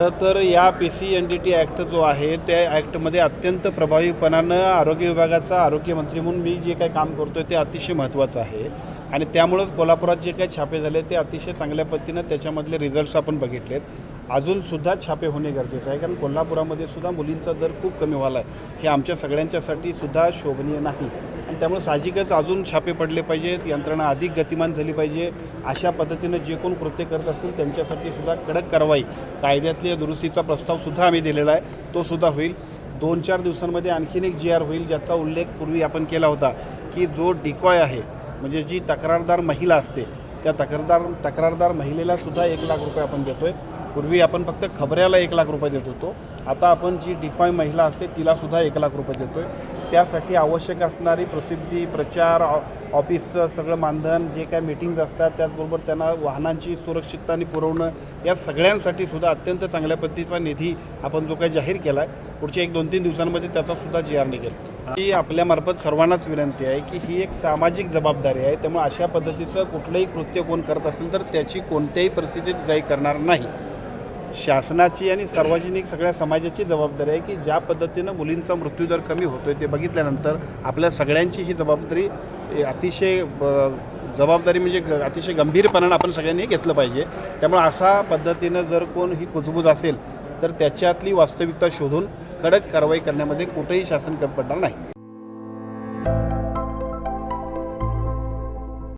खरं तर या P C N D T act जो आहे त्या ॲक्टमध्ये अत्यंत प्रभावीपणानं आरोग्य विभागाचा आरोग्यमंत्री म्हणून मी जे काही काम करतोय ते अतिशय महत्त्वाचं आहे. आणि त्यामुळंच कोल्हापुरात जे काही छापे झाले ते अतिशय चांगल्या पद्धतीनं त्याच्यामधले रिझल्ट्स आपण बघितलेत. अजूनसुद्धा छापे होणे गरजेचं आहे कारण कोल्हापुरामध्ये सुद्धा मुलींचा दर खूप कमी व्हायला आहे. हे आमच्या सगळ्यांच्यासाठी सुद्धा शोभनीय नाही. त्यामुळे साहजिकच अजून छापे पडले पाहिजेत यंत्रणा अधिक गतिमान झाली पाहिजे. अशा पद्धतीनं जे कोण कृत्य करत असतील त्यांच्यासाठी सुद्धा कडक कारवाई कायद्यातल्या दुरुस्तीचा प्रस्तावसुद्धा आम्ही दिलेला आहे. तो सुद्धा होईल. दोन चार दिवसांमध्ये आणखीन एक जी आर होईल ज्याचा उल्लेख पूर्वी आपण केला होता की जो डिकॉय आहे म्हणजे जी तक्रारदार महिला असते त्या तक्रारदार तक्रारदार महिलेला सुद्धा एक लाख रुपये आपण देतोय. पूर्वी आपण फक्त खबऱ्याला एक लाख रुपये देत होतो. आता आपण जी डिकॉय महिला असते तिलासुद्धा एक लाख रुपये देतो आहे त्यासाठी आवश्यक असणारी प्रसिद्धी प्रचार ऑ- ऑफिसचं सगळं मानधन जे काय मिटिंग्ज असतात त्याचबरोबर त्यांना वाहनांची सुरक्षितता आणि पुरवणं या सगळ्यांसाठी सुद्धा अत्यंत चांगल्या पद्धतीचा निधी आपण जो काही जाहीर केला आहे पुढच्या एक दोन तीन दिवसांमध्ये त्याचा सुद्धा जी आर निघेल. ही आपल्यामार्फत सर्वांनाच विनंती आहे की ही एक सामाजिक जबाबदारी आहे त्यामुळे अशा पद्धतीचं कुठलंही कृत्य कोण करत असेल तर त्याची कोणत्याही परिस्थितीत गाई करणार नाही. शासनाची आणि सार्वजनिक सगळ्या समाजाची जबाबदारी आहे की ज्या पद्धतीनं मुलींचा मृत्यूदर कमी होतोय ते बघितल्यानंतर आपल्या सगळ्यांची ही जबाबदारी अतिशय ब- जबाबदारी म्हणजे ग- अतिशय गंभीरपणानं आपण सगळ्यांनी घेतलं पाहिजे. त्यामुळे अशा पद्धतीनं जर कोण ही कुजबूज असेल तर त्याच्यातली वास्तविकता शोधून कडक कारवाई करण्यामध्ये कुठेही शासन कमी पडणार नाही.